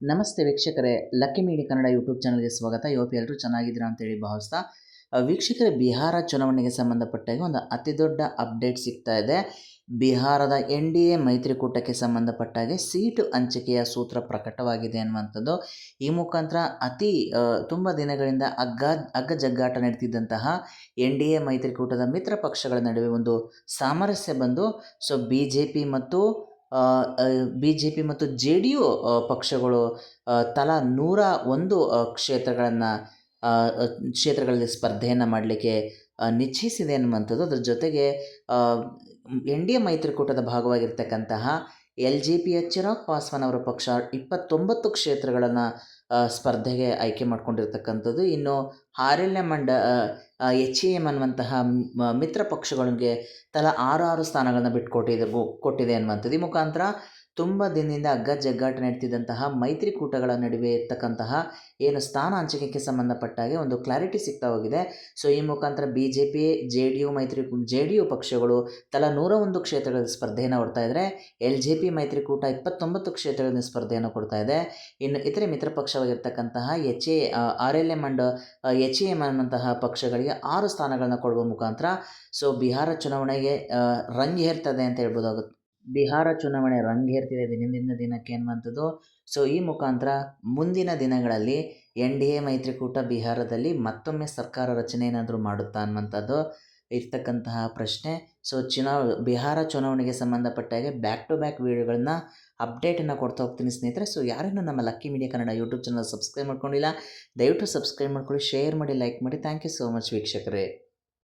ನಮಸ್ತೆ ವೀಕ್ಷಕರೇ, lucky ಮೀಡಿ Kannada YouTube ಚಾನಲ್ಗೆ ಸ್ವಾಗತ. ಇವತ್ತು ಎಲ್ಲರೂ ಚೆನ್ನಾಗಿದ್ದೀರಾ ಅಂತೇಳಿ ಭಾವಿಸ್ತಾ ವೀಕ್ಷಕರೇ, ಬಿಹಾರ ಚುನಾವಣೆಗೆ ಸಂಬಂಧಪಟ್ಟಾಗಿ ಒಂದು ಅತಿ ದೊಡ್ಡ ಅಪ್ಡೇಟ್ ಸಿಗ್ತಾ ಇದೆ. ಬಿಹಾರದ ಎನ್ ಡಿ ಎ ಮೈತ್ರಿಕೂಟಕ್ಕೆ ಸಂಬಂಧಪಟ್ಟಾಗೆ ಸೀಟು ಹಂಚಿಕೆಯ ಸೂತ್ರ ಪ್ರಕಟವಾಗಿದೆ ಅನ್ನುವಂಥದ್ದು. ಈ ಮುಖಾಂತರ ಅತಿ ತುಂಬ ದಿನಗಳಿಂದ ಅಗ್ಗ ಅಗ್ಗ ಜಗ್ಗಾಟ ನಡೆದಿದ್ದಂತಹ ಎನ್ ಡಿ ಎ ಮೈತ್ರಿಕೂಟದ ಮಿತ್ರ ಪಕ್ಷಗಳ ನಡುವೆ ಒಂದು ಸಾಮರಸ್ಯ ಬಂದು, ಸೊ, ಬಿ ಜೆ ಪಿ ಮತ್ತು ಬಿ ಜೆ ಪಿ ಮತ್ತು ಜೆ ಡಿ ಯು ಪಕ್ಷಗಳು ತಲಾ ನೂರ ಒಂದು ಕ್ಷೇತ್ರಗಳನ್ನು ಕ್ಷೇತ್ರಗಳಲ್ಲಿ ಸ್ಪರ್ಧೆಯನ್ನು ಮಾಡಲಿಕ್ಕೆ ನಿಶ್ಚಯಿಸಿದೆ ಅನ್ನುವಂಥದ್ದು ಅದ್ರ ಜೊತೆಗೆ ಎನ್ ಡಿ ಎ ಮೈತ್ರಿಕೂಟದ ಭಾಗವಾಗಿರ್ತಕ್ಕಂತಹ ಎಲ್ ಜೆ ಪಿಯ ಚಿರಾಗ್ ಪಾಸ್ವಾನ್ ಅವರ ಪಕ್ಷ ಇಪ್ಪತ್ತೊಂಬತ್ತು ಕ್ಷೇತ್ರಗಳನ್ನು ಸ್ಪರ್ಧೆಗೆ ಆಯ್ಕೆ ಮಾಡಿಕೊಂಡಿರ್ತಕ್ಕಂಥದ್ದು. ಇನ್ನು ಹಾರೆಲ್ಯ ಮಂಡ ಎಚ್ ಎ ಎಂ ಅನ್ನುವಂತಹ ಮಿತ್ರ ಪಕ್ಷಗಳಿಗೆ ತಲಾ ಆರು ಆರು ಸ್ಥಾನಗಳನ್ನು ಬಿಟ್ಟುಕೊಟ್ಟಿದೆ ಕೊಟ್ಟಿದೆ ಅನ್ನುವಂಥದ್ದು. ಈ ಮುಖಾಂತರ ತುಂಬ ದಿನದಿಂದ ಅಗ್ಗ ಜಗ್ಗಾಟ ನಡೀತಿದ್ದಂತಹ ಮೈತ್ರಿಕೂಟಗಳ ನಡುವೆ ಇರ್ತಕ್ಕಂತಹ ಏನು ಸ್ಥಾನ ಹಂಚಿಕೆಗೆ ಸಂಬಂಧಪಟ್ಟಾಗೆ ಒಂದು ಕ್ಲಾರಿಟಿ ಸಿಗ್ತಾ ಹೋಗಿದೆ. ಸೊ, ಈ ಮುಖಾಂತರ B J P J D U ಮೈತ್ರಿ ಜೆ ಡಿ ಯು ಪಕ್ಷಗಳು ತಲಾ ನೂರ ಒಂದು ಕ್ಷೇತ್ರಗಳಲ್ಲಿ ಸ್ಪರ್ಧೆಯನ್ನು ಕೊಡ್ತಾ ಇದ್ದಾರೆ ಎಲ್ ಜೆ ಪಿ ಮೈತ್ರಿಕೂಟ ಇಪ್ಪತ್ತೊಂಬತ್ತು ಕ್ಷೇತ್ರಗಳಲ್ಲಿ ಸ್ಪರ್ಧೆಯನ್ನು ಕೊಡ್ತಾ ಇದೆ. ಇನ್ನು ಇತರೆ ಮಿತ್ರ ಪಕ್ಷವಾಗಿರ್ತಕ್ಕಂತಹ H A R L M and H A M ಅನ್ನುವಂತಹ ಪಕ್ಷಗಳಿಗೆ ಆರು ಸ್ಥಾನಗಳನ್ನು ಕೊಡುವ ಮುಖಾಂತರ, ಸೊ, ಬಿಹಾರ ಚುನಾವಣೆಗೆ ರಂಗೇರ್ತದೆ ಅಂತ ಹೇಳ್ಬೋದಾಗುತ್ತೆ ಬಿಹಾರ ಚುನಾವಣೆ ರಂಗೇರ್ತಿದೆ ದಿನದಿಂದ ದಿನಕ್ಕೆ ಅನ್ನುವಂಥದ್ದು. ಸೊ ಈ ಮುಖಾಂತರ ಮುಂದಿನ ದಿನಗಳಲ್ಲಿ ಎನ್ ಡಿ ಎ ಮೈತ್ರಿಕೂಟ ಬಿಹಾರದಲ್ಲಿ ಮತ್ತೊಮ್ಮೆ ಸರ್ಕಾರ ರಚನೆ ಏನಾದರೂ ಮಾಡುತ್ತಾ ಅನ್ನುವಂಥದ್ದು ಇರ್ತಕ್ಕಂತಹ ಪ್ರಶ್ನೆ. ಸೊ ಚುನಾವ, ಬಿಹಾರ ಚುನಾವಣೆಗೆ ಸಂಬಂಧಪಟ್ಟ ಹಾಗೆ ಬ್ಯಾಕ್ ಟು ಬ್ಯಾಕ್ ವೀಡಿಯೋಗಳನ್ನ ಅಪ್ಡೇಟನ್ನು ಕೊಡ್ತಾ ಹೋಗ್ತೀನಿ ಸ್ನೇಹಿತರೆ. ಸೊ ಯಾರೇನು ನಮ್ಮ lucky media Kannada YouTube channel subscribe ಮಾಡ್ಕೊಂಡಿಲ್ಲ, ದಯವಿಟ್ಟು ಸಬ್ಸ್ಕ್ರೈಬ್ ಮಾಡ್ಕೊಳ್ಳಿ ಶೇರ್ ಮಾಡಿ ಲೈಕ್ ಮಾಡಿ. ಥ್ಯಾಂಕ್ ಯು ಸೋ ಮಚ್ ವೀಕ್ಷಕರೇ.